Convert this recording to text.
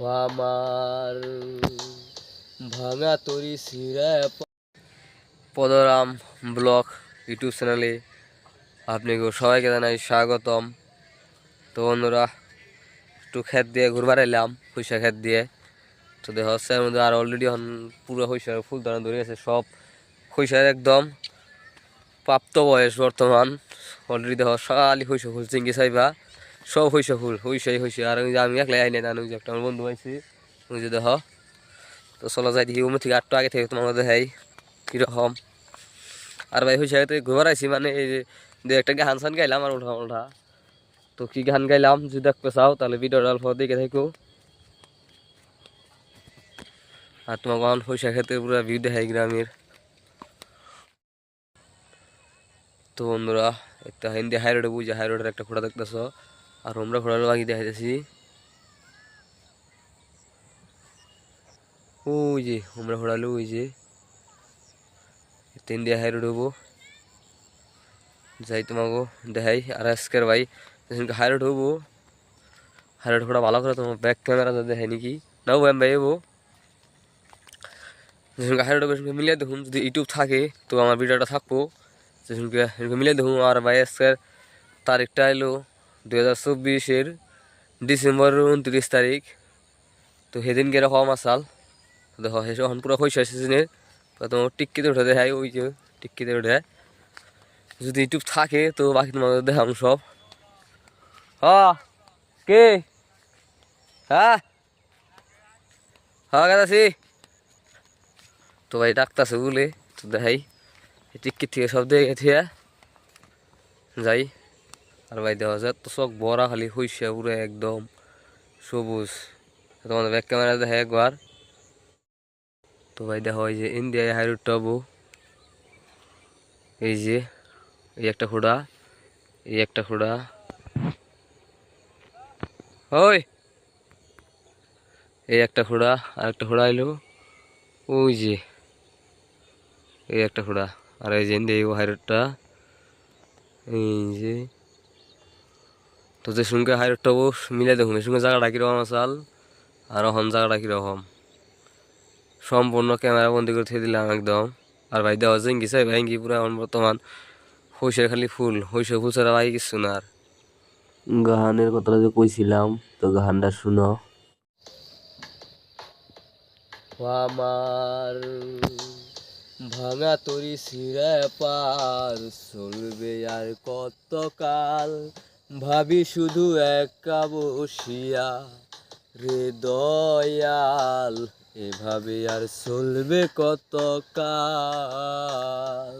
আমার ভাঙা তরি সিরা পদরাম ব্লগ ইউটিউব চ্যানেলে আপনাকে সবাইকে জানাই স্বাগতম। তো বন্ধুরা, একটু ক্ষেত দিয়ে ঘুরবার এলাম পয়সা ক্ষেত দিয়ে। তো দেখা, হচ্ছে এর মধ্যে আর অলরেডি এখন পুরো হইসার ফুল দানা ধরে গেছে, সব হইসার একদম প্রাপ্ত বয়স বর্তমান। অলরেডি দেখো সকালই হইসা ফুল চিঙ্গি চাইবা সব হইসা ফুল হইসাই হইসে আর আমি একলাই আইনি না যে একটা আমার বন্ধু আইছি, ওই যে দেখো তো চলো যাই দেখি উমে থেকে আটটা আগে থেকে তোমার হাই, কীরকম। আর ভাই হইসা তো ঘুরবার আইছি মানে এই যে একটা গান সান গাইলাম আর উঠা উঠা তো কি গান গাইলাম, যদি দেখতে চাও, তাহলে ভিডিওটা অল্প দেখে থাকো। আর তোমার গান হইসা খেতে পুরো ভিউ দেখাই গ্রামের। তো বন্ধুরা, একটা হিন্দি হাই রোডে বুঝে হাই রোডের একটা খোড়া দেখতেছ। আর আমরা খোড়ার বাকি দেখাইতেছি। ওই যে আমরা খোড়ালো ওই যে। তিন রোড হব। যাই তোমাকে দেখাই। আর আজকের ভাই হাই রোড হব হাই রোড খোড়া ভালো করে তোমার ব্যাক ক্যামেরা দেখাই নাকি? নাও ব্যাম ভাই হব যেসঙ্গে হাই রোড মিলিয়ে দেখুন, যদি ইউটিউব থাকে, তো আমার ভিডিওটা থাকব। সেসঙ্গে মিলিয়ে দেখুন। আর ভাই, আজকের তারিখটা এলো দু হাজার চব্বিশের ডিসেম্বর উনত্রিশ তারিখ। তো সেদিন গেলে হওয়া মাসাল দেখো, সে এখন পুরো হয়েছে তোমার টিক্কিতে উঠে দেখায়, ওই যে টিক্কিতে উঠে। যদি ইউটিউব থাকে, তো বাকি তোমাদের দেখাম সব। হ কে? হ্যাঁ হ্যাঁ গেছি তো ভাই, ডাকতেছে বলে, তো দেখাই। টিকিট থেকে সব গেছে যাই। আর ভাই দেওয়া যায় তো সব বড়া খালি হইছে পুরো একদম সবুজ। তোমাদের ব্যাক ক্যামেরা দেখে একবার। তো ভাই দেখো এই যে ইন্ডিয়ায় হাইরোড টবু। এই যে, এই একটা খোড়া এই একটা খোড়া ওই, এই একটা খোড়া আর একটা খোড়া এলো ওই যে, এই একটা খোড়া আর এই যে এই হাইরোডটা। এই যে তো যে সঙ্গে হাইরোডটা ও মিলে দেখুন। এর সঙ্গে জায়গাটা কীরকম আসাল আর এখন জায়গাটা কীরকম? সম্পূর্ণ ক্যামেরা বন্দি করে থিয়ে দিলাম একদম। আর ভাই দেওয়া জেঙ্গি চাই ভাইঙ্গি পুরো এখন বর্তমান হইসের খালি ফুল। হইসে ফুল ছাড়া ভাই কিছু না আর। গাহানের কথাটা যে কইছিলাম তো গাহানটা শুনো। আমার ভাঙা তরি সিরা পার চলবে আর কত কাল ভাবি শুধু একা বসিয়া রে দয়াল এভাবে আর চলবে কত কাল?